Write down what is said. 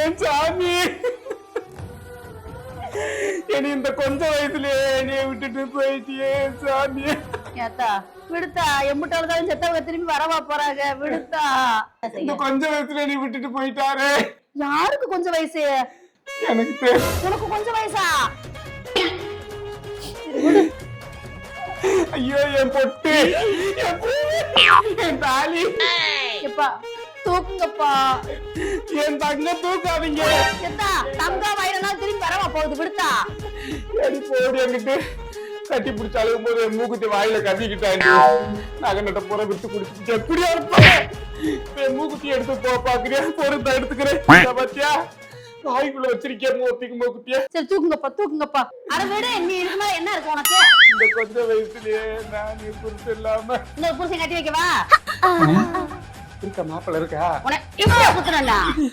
என் சாமி. என்னை இந்த கொஞ்ச வயசுலயே என்னைய விட்டுட்டு போயிட்டியே சாமி. ஏத்தா விடுத்தா. எம்பிட்டாலும் செத்தவங்க திரும்பி வரவா போறாங்க? விடுத்தா. இந்த கொஞ்ச வயசுல நீ விட்டுட்டு போயிட்டாரே. யாருக்கு கொஞ்சம் வயசு? எனக்கு உனக்கு கொஞ்சம் வயசா? ஐயோ என் பொட்டு. என் தாலி. எப்பா தூக்குங்கப்பா என் தங்க தூக்காதீங்க எத்தா தங்கா வயிறெல்லாம் திரும்பி வரவா போகுது விடுத்தா? அடி போடி என்கிட்ட. கட்டி பிடிச்ச அழுகும் போது என் மூக்குத்தி வாயில கட்டிக்கிட்டாங்க நகை நட்ட புற விட்டு குடிச்சு எப்படியா இருப்பாங்க என் மூக்குத்தி எடுத்து போ பாக்குறியா? பொருத்த எடுத்துக்கிறேன். பாத்தியா? வாய்க்குள்ள வச்சிருக்கேன் மூத்திக்கு மூக்குத்திய? சரி தூக்குங்கப்பா தூக்குங்கப்பா அட விடு நீ மேல என்ன இருக்கு உனக்கு? இந்த கொஞ்ச வயசுலயே நான் புரிச்சு இல்லாம. இன்னொரு புருஷன் கட்டி வைக்கவா? இருக்க மாப்பிள்ள இருக்கா? உனக்கு